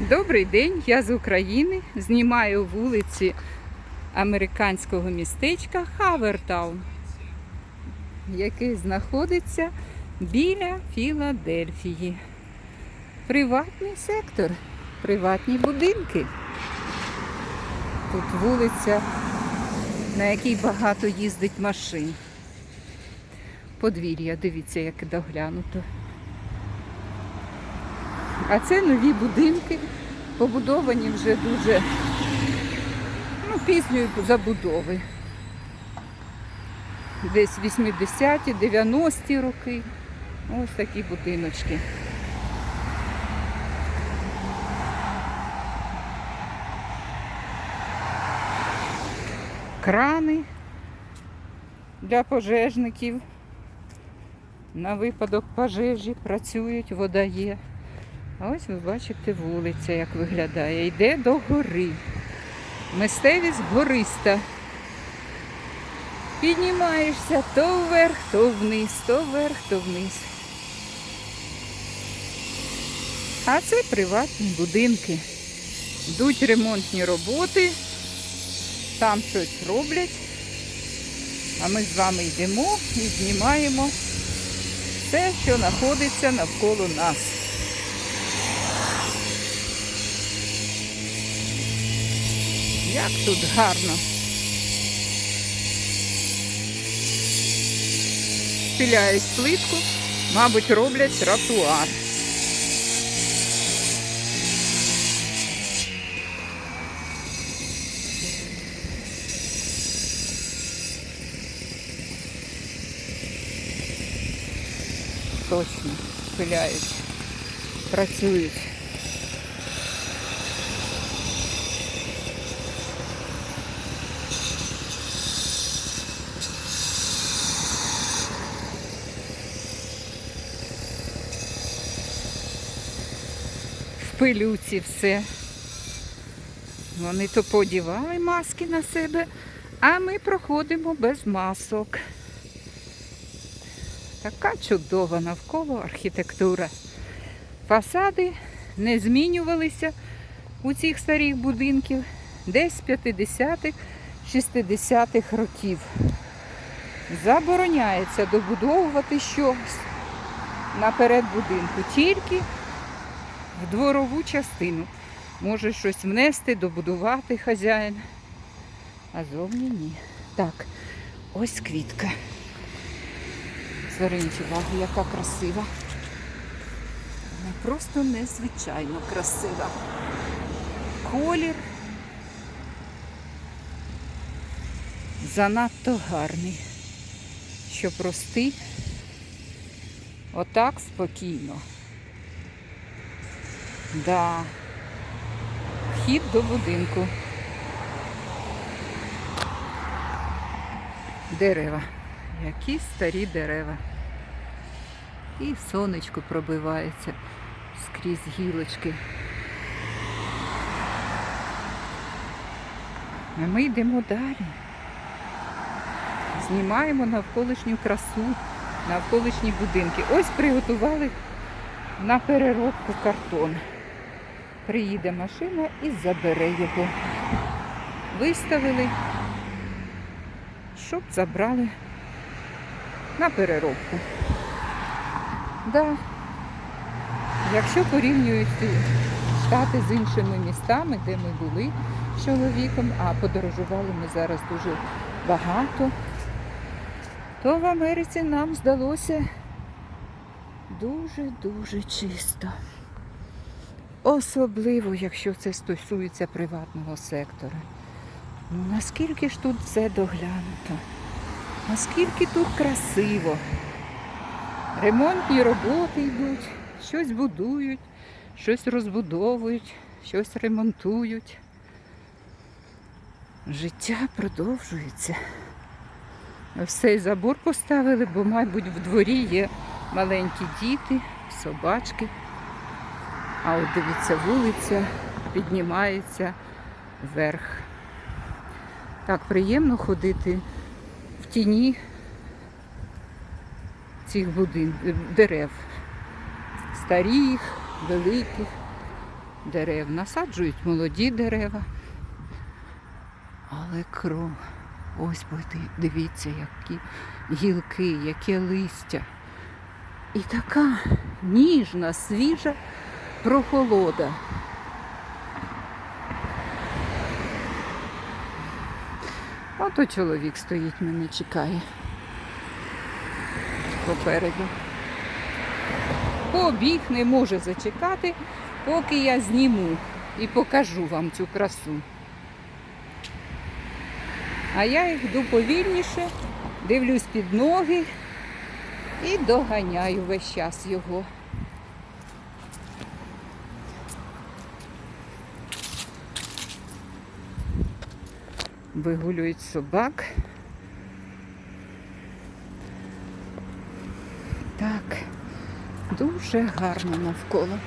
Добрий день, я з України. Знімаю вулиці американського містечка Хавертаун, який знаходиться біля Філадельфії. Приватний сектор, приватні будинки. Тут вулиця, на якій багато їздить машин. Подвір'я, дивіться, яке доглянуто. А це нові будинки, побудовані вже дуже ну, пізньої забудови. Десь 80-ті, 90-ті роки. Ось такі будиночки. Крани для пожежників. На випадок пожежі працюють, вода є. А ось ви бачите вулиця, як виглядає. Йде до гори. Мистевість гориста. Піднімаєшся то вверх, то вниз, то вверх, то вниз. А це приватні будинки. Йдуть ремонтні роботи, там щось роблять. А ми з вами йдемо і знімаємо все, що знаходиться навколо нас. Як тут гарно. Пиляють плитку, мабуть, роблять тротуар. Точно, пиляють, працюють. Пилюці все. Вони то подівали маски на себе, а ми проходимо без масок. Така чудова навколо архітектура. Фасади не змінювалися у цих старих будинків десь з 50-х, 60-х років. Забороняється добудовувати щось наперед будинку, тільки в дворову частину. Може щось внести, добудувати хазяїн. А зовні ні. Так, ось квітка. Зверніть увагу, яка красива. Вона просто незвичайно красива. Колір занадто гарний, щоб рости отак спокійно. Да. Вхід до будинку. Дерева. Які старі дерева. І сонечко пробивається скрізь гілочки. А ми йдемо далі. Знімаємо навколишню красу, навколишні будинки. Ось приготували на переробку картон. Приїде машина і забере його. Виставили, щоб забрали на переробку. Да. Якщо порівнюють штати з іншими містами, де ми були з чоловіком, а подорожували ми зараз дуже багато, то в Америці нам здалося дуже-дуже чисто. Особливо, якщо це стосується приватного сектора. Ну, наскільки ж тут все доглянуто, наскільки тут красиво. Ремонтні роботи йдуть, щось будують, щось розбудовують, щось ремонтують. Життя продовжується. Ось цей забор поставили, бо, мабуть, в дворі є маленькі діти, собачки. А от дивіться, вулиця піднімається вверх. Так приємно ходити в тіні цих будин... дерев. Старих, великих. дерев. Насаджують молоді дерева. Але кров. Ось дивіться, які гілки, яке листя. І така ніжна, свіжа прохолода. Ото чоловік стоїть, мене чекає попереду. Побіг не може зачекати, поки я зніму і покажу вам цю красу. А я йду повільніше, дивлюсь під ноги і доганяю весь час його. Вигулюють собак. Так, дуже гарно навколо.